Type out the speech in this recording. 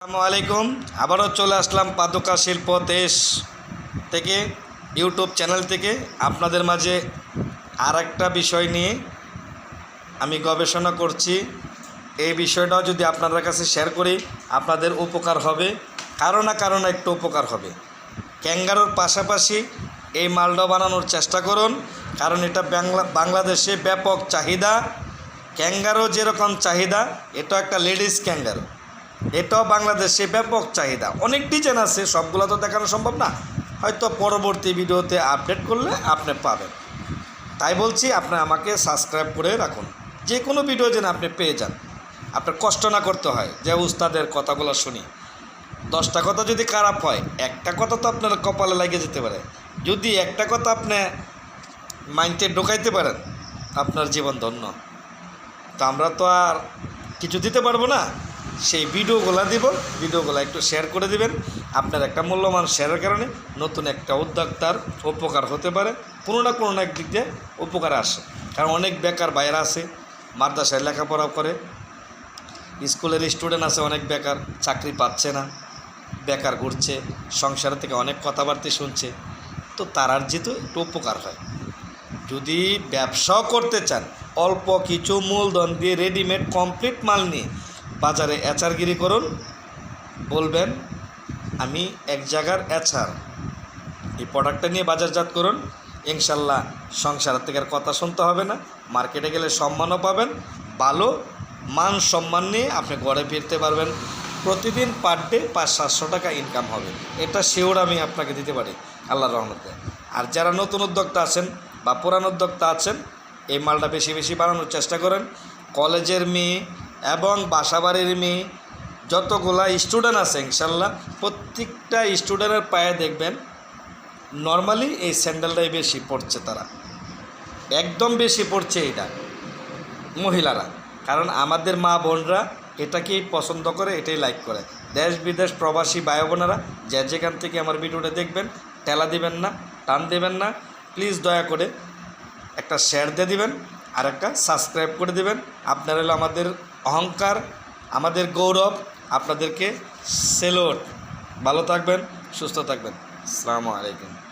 আসসালামু আলাইকুম। আবারও চলে আসলাম পাদুকা শিল্প দেশ থেকে ইউটিউব চ্যানেল থেকে। আপনাদের মাঝে আর একটা বিষয় নিয়ে আমি গবেষণা করছি। এই বিষয়টাও যদি আপনাদের কাছে শেয়ার করি, আপনাদের উপকার হবে। কারও না কারও না একটু উপকার হবে। ক্যাঙ্গারোর পাশাপাশি এই মালটা বানানোর চেষ্টা করুন, কারণ এটা বাংলা, বাংলাদেশে ব্যাপক চাহিদা। ক্যাঙ্গারো যেরকম চাহিদা, এটা একটা লেডিস ক্যাঙ্গারো। এটাও বাংলাদেশে ব্যাপক চাহিদা। অনেক ডিজাইন আছে, সবগুলো তো দেখানো সম্ভব না। হয়তো পরবর্তী ভিডিওতে আপডেট করলে আপনি পাবেন। তাই বলছি, আপনি আমাকে সাবস্ক্রাইব করে রাখুন। যে কোনো ভিডিও যেন আপনি পেয়ে যান। আপনার কষ্ট না করতে হয়, যে উস্তাদের কথাগুলো শুনি। দশটা কথা যদি খারাপ হয়, একটা কথা তো আপনার কপালে লাগিয়ে যেতে পারে। যদি একটা কথা আপনি মাইন্ডে ঢোকাইতে পারেন, আপনার জীবন ধন্য। তো আমরা তো আর কিছু দিতে পারব না। সেই ভিডিওগুলো দিব, ভিডিওগুলো একটু শেয়ার করে দিবেন। আপনার একটা মূল্যবান শেয়ারের কারণে নতুন একটা উদ্যোক্তার উপকার হতে পারে, কোনো না কোনো না একদিক দিয়ে উপকার আসে। কারণ অনেক বেকার বাইরা আছে, মাদ্রাসায় লেখাপড়া করে, স্কুলের স্টুডেন্ট আছে, অনেক বেকার, চাকরি পাচ্ছে না, বেকার ঘুরছে, সংসার থেকে অনেক কথাবার্তা শুনছে। তো তারার যেহেতু একটু উপকার হয়। যদি ব্যবসাও করতে চান, অল্প কিছু মূলধন দিয়ে রেডিমেড কমপ্লিট মাল নিয়ে বাজারে এচারগিরি করুন, বলবেন, আমি এক জায়গার এচার এই প্রোডাক্টটা নিয়ে বাজারজাত করুন। ইনশাল্লাহ সংসার থেকে আর কথা শুনতে হবে না। মার্কেটে গেলে সম্মানও পাবেন। ভালো মান সম্মান নিয়ে আপনি ঘরে ফিরতে পারবেন। প্রতিদিন পার ডে পাঁচ, সাতশো টাকা ইনকাম হবে। এটা শিওর আমি আপনাকে দিতে পারি। আল্লাহ রহমতে। আর যারা নতুন উদ্যোক্তা আছেন বা পুরান উদ্যোক্তা আছেন, এই মালটা বেশি বেশি বানানোর চেষ্টা করেন। কলেজের মেয়ে এবং বাসাবাড়ির মেয়ে, যতগুলা স্টুডেন্ট আছে, ইনশাল্লাহ প্রত্যেকটা স্টুডেন্টের পায়ে দেখবেন নর্মালি এই স্যান্ডেলটাই বেশি পড়ছে তারা। একদম বেশি পড়ছে এটা, মহিলারা। কারণ আমাদের মা বোনরা এটাকেই পছন্দ করে, এটাই লাইক করে। দেশ বিদেশ প্রবাসী ভাই বোনেরা যে যেখান থেকে আমার ভিডিওটা দেখবেন টেলা দিবেন না, টান দেবেন না প্লিজ দয়া করে একটা শেয়ার দিয়ে দিবেন আর একটা সাবস্ক্রাইব করে দিবেন। আপনারা আমাদের অহংকার আমাদের গৌরব আপনাদেরকে সেলোট। ভালো থাকবেন সুস্থ থাকবেন। আসসালামু আলাইকুম।